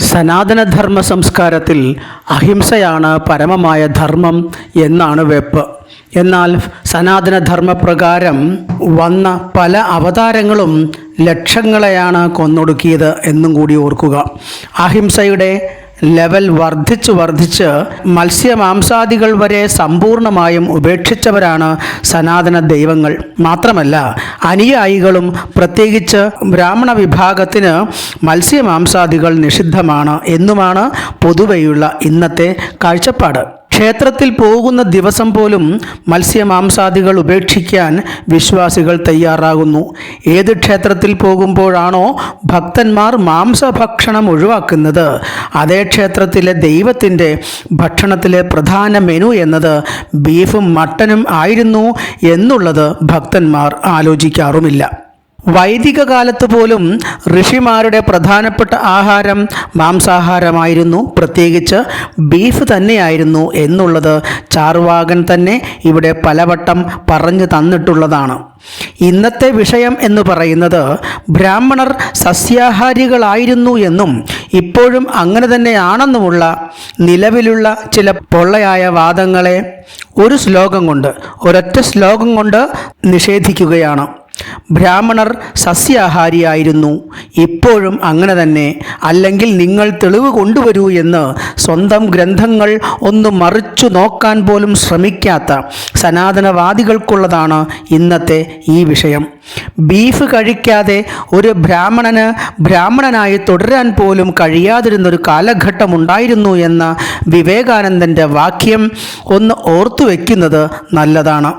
സനാതനധർമ്മ സംസ്കാരത്തിൽ അഹിംസയാണ് പരമമായ ധർമ്മം എന്നാണ് വെപ്പ്. എന്നാൽ സനാതനധർമ്മപ്രകാരം വന്ന പല അവതാരങ്ങളും ലക്ഷങ്ങളെയാണ് കൊന്നൊടുക്കിയത് എന്നും കൂടി ഓർക്കുക. അഹിംസയുടെ ലെവൽ വർദ്ധിച്ച് വർദ്ധിച്ച് മത്സ്യമാംസാദികൾ വരെ സമ്പൂർണമായും ഉപേക്ഷിച്ചവരാണ് സനാതന ദൈവങ്ങൾ. മാത്രമല്ല അനുയായികളും പ്രത്യേകിച്ച് ബ്രാഹ്മണ വിഭാഗത്തിന് മത്സ്യമാംസാദികൾ നിഷിദ്ധമാണ് എന്നുമാണ് പൊതുവെയുള്ള ഇന്നത്തെ കാഴ്ചപ്പാട്. ക്ഷേത്രത്തിൽ പോകുന്ന ദിവസം പോലും മത്സ്യമാംസാദികൾ ഉപേക്ഷിക്കാൻ വിശ്വാസികൾ തയ്യാറാകുന്നു. ഏത് ക്ഷേത്രത്തിൽ പോകുമ്പോഴാണോ ഭക്തന്മാർ മാംസഭക്ഷണം ഒഴിവാക്കുന്നത്. അതേ ക്ഷേത്രത്തിലെ ദൈവത്തിന്റെ ഭക്ഷണത്തിലെ പ്രധാന മെനു എന്നത് ബീഫും മട്ടനും ആയിരുന്നു എന്നുള്ളത് ഭക്തന്മാർ ആലോചിക്കാറുമില്ല. വൈദിക കാലത്ത് പോലും ഋഷിമാരുടെ പ്രധാനപ്പെട്ട ആഹാരം മാംസാഹാരമായിരുന്നു. പ്രത്യേകിച്ച് ബീഫ് തന്നെയായിരുന്നു എന്നുള്ളത് ചാർവാകൻ തന്നെ ഇവിടെ പലവട്ടം പറഞ്ഞു തന്നിട്ടുള്ളതാണ്. ഇന്നത്തെ വിഷയം എന്ന് പറയുന്നത് ബ്രാഹ്മണർ സസ്യാഹാരികളായിരുന്നു എന്നും ഇപ്പോഴും അങ്ങനെ തന്നെയാണെന്നുമുള്ള നിലവിലുള്ള ചില പൊള്ളയായ വാദങ്ങളെ ഒരു ശ്ലോകം കൊണ്ട് ഒരൊറ്റ ശ്ലോകം കൊണ്ട് നിഷേധിക്കുകയാണ്. ബ്രാഹ്മണർ സസ്യാഹാരിയായിരുന്നു. ഇപ്പോഴും അങ്ങനെ തന്നെ. അല്ലെങ്കിൽ നിങ്ങൾ തെളിവ് കൊണ്ടുവരൂ എന്ന് സ്വന്തം ഗ്രന്ഥങ്ങൾ ഒന്ന് മറിച്ചു നോക്കാൻ പോലും ശ്രമിക്കാത്ത സനാതനവാദികൾക്കുള്ളതാണ് ഇന്നത്തെ ഈ വിഷയം. ബീഫ് കഴിക്കാതെ ഒരു ബ്രാഹ്മണന് ബ്രാഹ്മണനായി തുടരാൻ പോലും കഴിയാതിരുന്നൊരു കാലഘട്ടം ഉണ്ടായിരുന്നു എന്ന വിവേകാനന്ദന്റെ വാക്യം ഒന്ന് ഓർത്തു വയ്ക്കുന്നത് നല്ലതാണ്.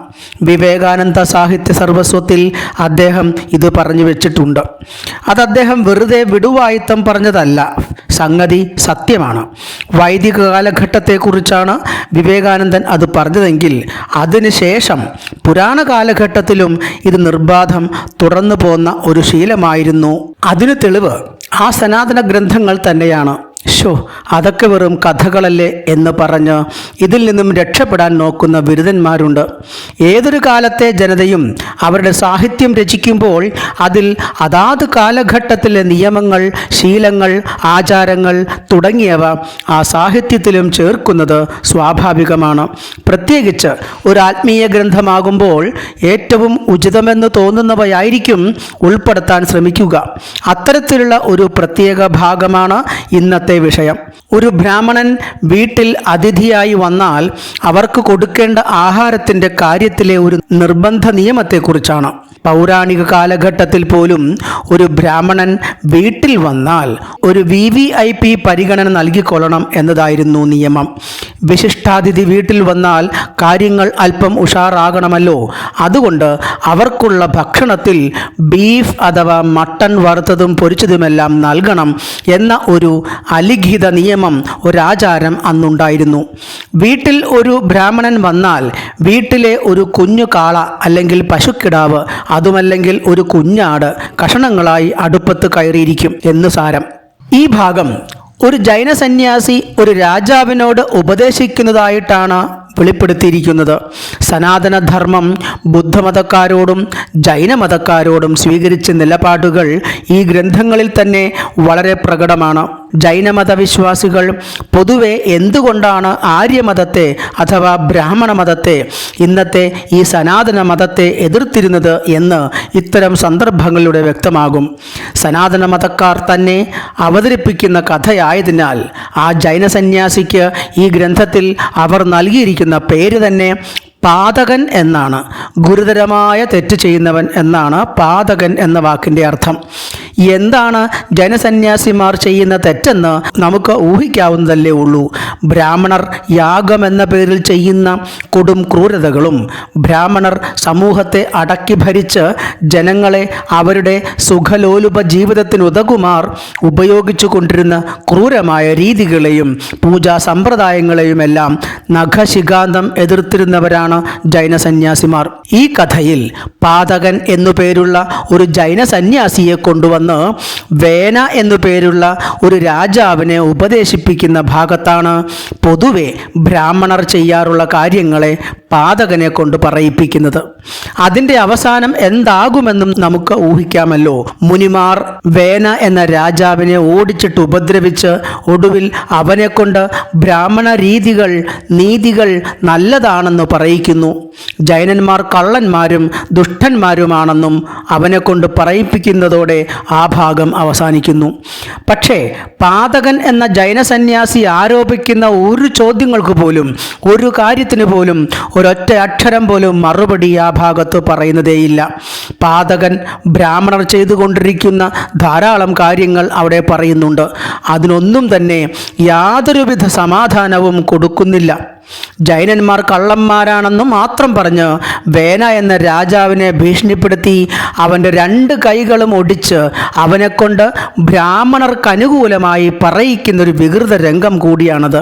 വിവേകാനന്ദ സാഹിത്യ സർവസ്വത്തിൽ അദ്ദേഹം ഇത് പറഞ്ഞു വെച്ചിട്ടുണ്ട്. അത് അദ്ദേഹം വെറുതെ വിടുവായിത്തം പറഞ്ഞതല്ല സംഗതി സത്യമാണ്. വൈദിക കാലഘട്ടത്തെക്കുറിച്ചാണ് വിവേകാനന്ദൻ അത് പറഞ്ഞതെങ്കിൽ അതിനുശേഷം പുരാണ കാലഘട്ടത്തിലും ഇത് നിർബാധം തുടർന്നു പോന്ന ഒരു ശീലമായിരുന്നു. അതിനു തെളിവ് ആ സനാതന ഗ്രന്ഥങ്ങൾ തന്നെയാണ്. ഷോ അതൊക്കെ വെറും കഥകളല്ലേ എന്ന് പറഞ്ഞ് ഇതിൽ നിന്നും രക്ഷപ്പെടാൻ നോക്കുന്ന ബിരുദന്മാരുണ്ട്. ഏതൊരു കാലത്തെ ജനതയും അവരുടെ സാഹിത്യം രചിക്കുമ്പോൾ അതിൽ അതാത് കാലഘട്ടത്തിലെ നിയമങ്ങൾ ശീലങ്ങൾ ആചാരങ്ങൾ തുടങ്ങിയവ ആ സാഹിത്യത്തിലും ചേർക്കുന്നത് സ്വാഭാവികമാണ്. പ്രത്യേകിച്ച് ഒരു ആത്മീയ ഗ്രന്ഥമാകുമ്പോൾ ഏറ്റവും ഉചിതമെന്ന് തോന്നുന്നവയായിരിക്കും ഉൾപ്പെടുത്താൻ ശ്രമിക്കുക. അത്തരത്തിലുള്ള ഒരു പ്രത്യേക ഭാഗമാണ് ഇന്നത്തെ വിഷയം. ഒരു ബ്രാഹ്മണൻ വീട്ടിൽ അതിഥിയായി വന്നാൽ അവർക്ക് കൊടുക്കേണ്ട ആഹാരത്തിന്റെ കാര്യത്തിലെ ഒരു നിർബന്ധ നിയമത്തെക്കുറിച്ചാണ്. പൗരാണിക കാലഘട്ടത്തിൽ പോലും ഒരു ബ്രാഹ്മണൻ വീട്ടിൽ വന്നാൽ ഒരു വി വി ഐ പി പരിഗണന നൽകിക്കൊള്ളണം എന്നതായിരുന്നു നിയമം. വിശിഷ്ടാതിഥി വീട്ടിൽ വന്നാൽ കാര്യങ്ങൾ അല്പം ഉഷാറാകണമല്ലോ. അതുകൊണ്ട് അവർക്കുള്ള ഭക്ഷണത്തിൽ ബീഫ് അഥവാ മട്ടൺ വറുത്തതും പൊരിച്ചതുമെല്ലാം നൽകണം എന്ന ഒരു അലിഖിത നിയമം ഒരാചാരം അന്നുണ്ടായിരുന്നു. വീട്ടിൽ ഒരു ബ്രാഹ്മണൻ വന്നാൽ വീട്ടിലെ ഒരു കുഞ്ഞു കാള അല്ലെങ്കിൽ പശുക്കിടാവ് അതുമല്ലെങ്കിൽ ഒരു കുഞ്ഞാട് കഷണങ്ങളായി അടുപ്പത്ത് കയറിയിരിക്കും എന്ന് സാരം. ഈ ഭാഗം ഒരു ജൈന സന്യാസി ഒരു രാജാവിനോട് ഉപദേശിക്കുന്നതായിട്ടാണ് വെളിപ്പെടുത്തിയിരിക്കുന്നത്. സനാതനധർമ്മം ബുദ്ധമതക്കാരോടും ജൈനമതക്കാരോടും സ്വീകരിച്ച നിലപാടുകൾ ഈ ഗ്രന്ഥങ്ങളിൽ തന്നെ വളരെ പ്രകടമാണ്. ജൈനമതവിശ്വാസികൾ പൊതുവെ എന്തുകൊണ്ടാണ് ആര്യമതത്തെ അഥവാ ബ്രാഹ്മണ മതത്തെ ഇന്നത്തെ ഈ സനാതന മതത്തെ എതിർത്തിരുന്നത് എന്ന് ഇത്തരം സന്ദർഭങ്ങളിലൂടെ വ്യക്തമാകും. സനാതന മതക്കാർ തന്നെ അവതരിപ്പിക്കുന്ന കഥയായതിനാൽ ആ ജൈന സന്യാസിക്ക് ഈ ഗ്രന്ഥത്തിൽ അവർ നൽകിയിരിക്കുന്ന പേര് തന്നെ പാതകൻ എന്നാണ്. ഗുരുതരമായ തെറ്റ് ചെയ്യുന്നവൻ എന്നാണ് പാതകൻ എന്ന വാക്കിന്റെ അർത്ഥം. എന്താണ് ജനസന്യാസിമാർ ചെയ്യുന്ന തെറ്റെന്ന് നമുക്ക് ഊഹിക്കാവുന്നതല്ലേ ഉള്ളൂ. ബ്രാഹ്മണർ യാഗം എന്ന പേരിൽ ചെയ്യുന്ന കൊടും ക്രൂരതകളും ബ്രാഹ്മണർ സമൂഹത്തെ അടക്കി ഭരിച്ച് ജനങ്ങളെ അവരുടെ സുഖലോലുപ ജീവിതത്തിനുതകുമാർ ഉപയോഗിച്ചു കൊണ്ടിരുന്ന ക്രൂരമായ രീതികളെയും പൂജാ സമ്പ്രദായങ്ങളെയുമെല്ലാം നഖശികാന്തം എതിർത്തിരുന്നവരാണ് പാതകന്മാരാണ് ജൈന സന്യാസിമാർ? ഈ കഥയിൽ പാതകൻ എന്നു പേരുള്ള ഒരു ജൈന സന്യാസിയെ കൊണ്ടുവന്ന് വേന എന്നു പേരുള്ള ഒരു രാജാവിനെ ഉപദേശിപ്പിക്കുന്ന ഭാഗത്താണ് പൊതുവെ ബ്രാഹ്മണർ ചെയ്യാറുള്ള കാര്യങ്ങളെ പാതകനെ കൊണ്ട് പറയിപ്പിക്കുന്നത്. അതിന്റെ അവസാനം എന്താകുമെന്നും നമുക്ക് ഊഹിക്കാമല്ലോ. മുനിമാർ വേന എന്ന രാജാവിനെ ഓടിച്ചിട്ട് ഉപദ്രവിച്ച് ഒടുവിൽ അവനെ കൊണ്ട് ബ്രാഹ്മണ രീതികൾ നീതികൾ നല്ലതാണെന്ന് പറയിക്കുന്നു ജൈനന്മാർ കള്ളന്മാരും ദുഷ്ടന്മാരുമാണെന്നും അവനെ കൊണ്ട് പറയിപ്പിക്കുന്നതോടെ ആ ഭാഗം അവസാനിക്കുന്നു. പക്ഷേ പാതകൻ എന്ന ജൈന സന്യാസി ആരോപിക്കുന്ന ഒരു ചോദ്യങ്ങൾക്ക് പോലും ഒരു കാര്യത്തിന് പോലും ഒരൊറ്റ അക്ഷരം പോലും മറുപടി ആ ഭാഗത്ത് പറയുന്നതേയില്ല. പാതകൻ ബ്രാഹ്മണർ ചെയ്തുകൊണ്ടിരിക്കുന്ന ധാരാളം കാര്യങ്ങൾ അവിടെ പറയുന്നുണ്ട്. അതിനൊന്നും തന്നെ യാതൊരുവിധ സമാധാനവും കൊടുക്കുന്നില്ല. ജൈനന്മാർ കള്ളന്മാരാണെന്ന് മാത്രം പറഞ്ഞ് വേന എന്ന രാജാവിനെ ഭീഷണിപ്പെടുത്തി അവന്റെ രണ്ട് കൈകളും ഒടിച്ച് അവനെക്കൊണ്ട് ബ്രാഹ്മണർക്ക് അനുകൂലമായി പറയിക്കുന്ന ഒരു വികൃത രംഗം കൂടിയാണത്.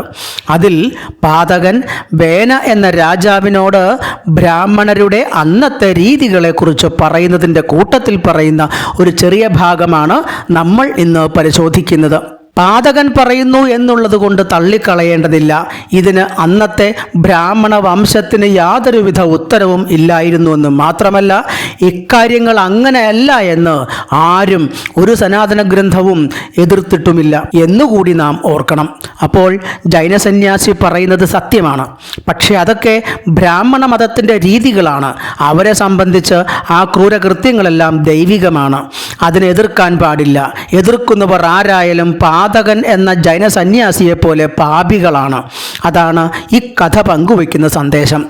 അതിൽ പാതകൻ വേന എന്ന രാജാവിനോട് ബ്രാഹ്മണരുടെ അന്നത്തെ രീതികളെക്കുറിച്ച് പറയുന്നതിന്റെ കൂട്ടത്തിൽ പറയുന്ന ഒരു ചെറിയ ഭാഗമാണ് നമ്മൾ ഇന്ന് പരിശോധിക്കുന്നത്. പാതകൻ പറയുന്നു എന്നുള്ളത് കൊണ്ട് തള്ളിക്കളയേണ്ടതില്ല. ഇതിന് അന്നത്തെ ബ്രാഹ്മണ വംശത്തിന് യാതൊരുവിധ ഉത്തരവും ഇല്ലായിരുന്നു എന്ന് മാത്രമല്ല ഇക്കാര്യങ്ങൾ അങ്ങനെയല്ല എന്ന് ആരും ഒരു സനാതന ഗ്രന്ഥവും എതിർത്തിട്ടുമില്ല എന്നുകൂടി നാം ഓർക്കണം. അപ്പോൾ ജൈനസന്യാസി പറയുന്നത് സത്യമാണ്. പക്ഷേ അതൊക്കെ ബ്രാഹ്മണ മതത്തിന്റെ രീതികളാണ്. അവരെ സംബന്ധിച്ച് ആ ക്രൂരകൃത്യങ്ങളെല്ലാം ദൈവികമാണ്. അതിനെതിർക്കാൻ പാടില്ല. എതിർക്കുന്നവർ ആരായാലും പാതകൻ എന്ന ജൈന സന്യാസിയെ പോലെ പാപികളാണ്. അതാണ് ഈ കഥ പങ്കുവയ്ക്കുന്ന സന്ദേശം.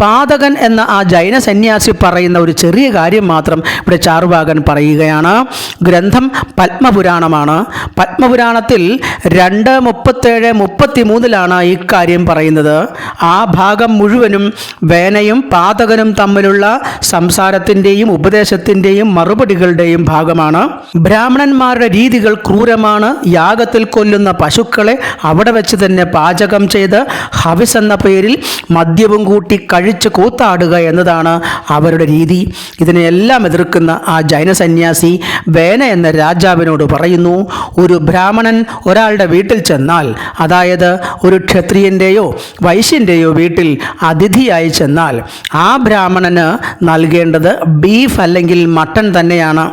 പാതകൻ എന്ന ആ ജൈന സന്യാസി പറയുന്ന ഒരു ചെറിയ കാര്യം മാത്രം ഇവിടെ ചാറുവാകൻ പറയുകയാണ്. ഗ്രന്ഥം പത്മപുരാണമാണ്. പത്മപുരാണത്തിൽ രണ്ട് മുപ്പത്തേഴ് മുപ്പത്തി മൂന്നിലാണ് ഈ കാര്യം പറയുന്നത്. ആ ഭാഗം മുഴുവനും വേനയും പാതകനും തമ്മിലുള്ള സംസാരത്തിന്റെയും ഉപദേശത്തിന്റെയും മറുപടികളുടെയും ഭാഗമാണ്. ബ്രാഹ്മണന്മാരുടെ രീതികൾ ക്രൂരമാണ്. യാഗത്തിൽ കൊല്ലുന്ന പശുക്കളെ അവിടെ വെച്ച് തന്നെ പാചകം ചെയ്ത് ഹവിസ് എന്ന പേരിൽ മദ്യവും കൂട്ടി കഴിച്ച് കൂത്താടുക എന്നതാണ് അവരുടെ രീതി. ഇതിനെല്ലാം എതിർക്കുന്ന ആ ജൈന സന്യാസി വേന എന്ന രാജാവിനോട് പറയുന്നു ഒരു ബ്രാഹ്മണൻ ഒരാളുടെ വീട്ടിൽ ചെന്നാൽ അതായത് ഒരു ക്ഷത്രിയന്റെയോ വൈശ്യന്റെയോ വീട്ടിൽ അതിഥിയായി ചെന്നാൽ ആ ബ്രാഹ്മണന് നൽകേണ്ടത് ബീഫ് അല്ലെങ്കിൽ മട്ടൺ തന്നെയാണ്.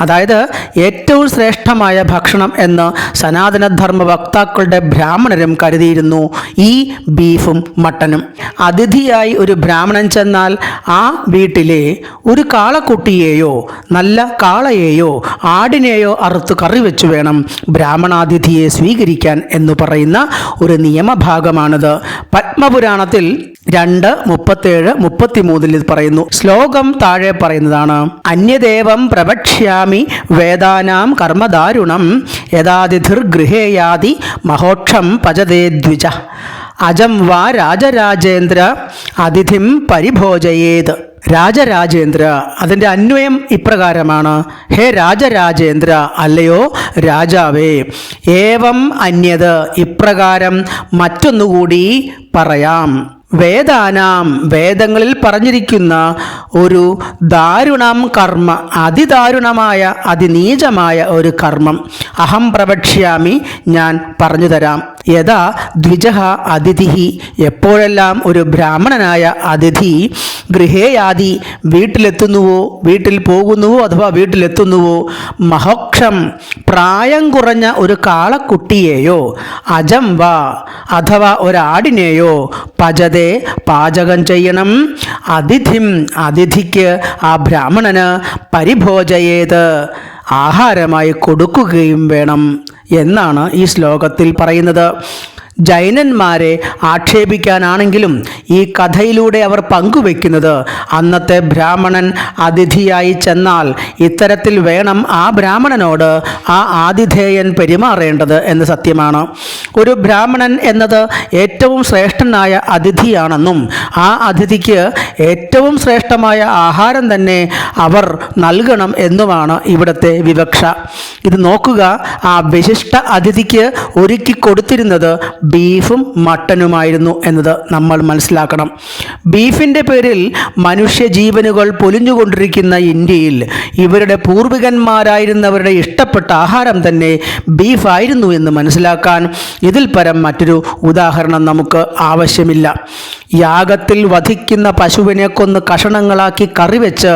അതായത് ഏറ്റവും ശ്രേഷ്ഠമായ ഭക്ഷണം എന്ന് സനാതനധർമ്മ വക്താക്കളുടെ ബ്രാഹ്മണരും കരുതിയിരുന്നു ഈ ബീഫും മട്ടനും. അതിഥിയായി ഒരു ബ്രാഹ്മണൻ ചെന്നാൽ ആ വീട്ടിലെ ഒരു കാളക്കുട്ടിയെയോ നല്ല കാളയെയോ ആടിനെയോ അറുത്ത് കറി വെച്ച് വേണം ബ്രാഹ്മണാതിഥിയെ സ്വീകരിക്കാൻ എന്ന് പറയുന്ന ഒരു നിയമഭാഗമാണിത്. പത്മപുരാണത്തിൽ രണ്ട് മുപ്പത്തേഴ് മുപ്പത്തിമൂന്നിൽ ഇത് പറയുന്നു. ശ്ലോകം താഴെ പറയുന്നതാണ് അന്യദേവം പ്രവക്ഷ്യാമി വേദാനാം കർമ്മദാരുണം യഥാതിഥിർഗൃഹേയാതി മഹോക്ഷം പചതേ ദ്വിജ. അജം വാ രാജരാജേന്ദ്ര അതിഥിം പരിഭോജയേത്. രാജരാജേന്ദ്ര. അതിന്റെ അന്വയം ഇപ്രകാരമാണ്. ഹേ രാജരാജേന്ദ്ര അല്ലയോ രാജാവേ ഏവം അന്യത് ഇപ്രകാരം മറ്റൊന്നുകൂടി പറയാം. വേദാനാം വേദങ്ങളിൽ പറഞ്ഞിരിക്കുന്ന ഒരു ദാരുണം കർമ്മ അതിദാരുണമായ അതിനീചമായ ഒരു കർമ്മം അഹം പ്രവക്ഷ്യാമി ഞാൻ പറഞ്ഞു തരാം. യഥാ ദ്വിജഹ അതിഥി. എപ്പോഴെല്ലാം ഒരു ബ്രാഹ്മണനായ അതിഥി ഗൃഹേയാദി വീട്ടിലെത്തുന്നുവോ വീട്ടിൽ പോകുന്നുവോ അഥവാ വീട്ടിലെത്തുന്നുവോ മഹോക്ഷം പ്രായം കുറഞ്ഞ ഒരു കാളക്കുട്ടിയെയോ അജം വാ അഥവാ ഒരാടിനെയോ പജതെ പാചകം ചെയ്യണം. അതിഥിം അതിഥിക്ക് ആ ബ്രാഹ്മണന് പരിഭോജയേത്. ആഹാരമായി കൊടുക്കുകയും വേണം. എന്നാണ് ഈ ശ്ലോകത്തിൽ പറയുന്നത്. ജൈനന്മാരെ ആക്ഷേപിക്കാനാണെങ്കിലും ഈ കഥയിലൂടെ അവർ പങ്കുവെക്കുന്നത് അന്നത്തെ ബ്രാഹ്മണൻ അതിഥിയായി ചെന്നാൽ ഇത്തരത്തിൽ വേണം ആ ബ്രാഹ്മണനോട് ആ ആതിഥേയൻ പെരുമാറേണ്ടത് എന്ന് സത്യമാണ്. ഒരു ബ്രാഹ്മണൻ എന്നത് ഏറ്റവും ശ്രേഷ്ഠനായ അതിഥിയാണെന്നും ആ അതിഥിക്ക് ഏറ്റവും ശ്രേഷ്ഠമായ ആഹാരം തന്നെ അവർ നൽകണം എന്നുമാണ് ഇവിടുത്തെ വിവക്ഷ. ഇത് നോക്കുക ആ വിശിഷ്ട അതിഥിക്ക് ഒരുക്കി കൊടുത്തിരുന്നത് ബീഫും മട്ടനുമായിരുന്നു എന്നത് നമ്മൾ മനസ്സിലാക്കണം. ബീഫിന്റെ പേരിൽ മനുഷ്യജീവനുകൾ പൊലിഞ്ഞുകൊണ്ടിരിക്കുന്ന ഇന്ത്യയിൽ ഇവരുടെ പൂർവികന്മാരായിരുന്നവരുടെ ഇഷ്ടപ്പെട്ട ആഹാരം തന്നെ ബീഫായിരുന്നു എന്ന് മനസ്സിലാക്കാൻ ഇതിൽ പരം മറ്റൊരു ഉദാഹരണം നമുക്ക് ആവശ്യമില്ല. യാഗത്തിൽ വധിക്കുന്ന പശുവിനെ കൊന്ന് കഷണങ്ങളാക്കി കറി വെച്ച്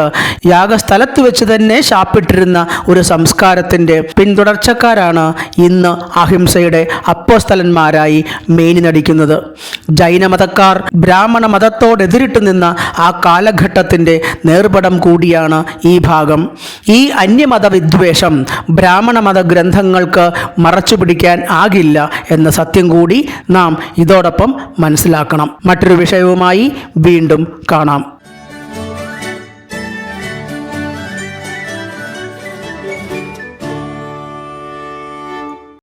യാഗസ്ഥലത്ത് വെച്ച് തന്നെ ശാപ്പിട്ടിരുന്ന ഒരു സംസ്കാരത്തിന്റെ പിന്തുടർച്ചക്കാരാണ് ഇന്ന് അഹിംസയുടെ അപ്പോസ്തലന്മാരായി മേനി നടിക്കുന്നത്. ജൈനമതക്കാർ ബ്രാഹ്മണ മതത്തോടെതിരിട്ട് നിന്ന ആ കാലഘട്ടത്തിന്റെ നേർപടം കൂടിയാണ് ഈ ഭാഗം. ഈ അന്യമത വിദ്വേഷം ബ്രാഹ്മണ മത ഗ്രന്ഥങ്ങൾക്ക് മറച്ചു പിടിക്കാൻ ആകില്ല എന്ന സത്യം കൂടി നാം ഇതോടൊപ്പം മനസ്സിലാക്കണം. മറ്റൊരു വിഷയവുമായി വീണ്ടും കാണാം.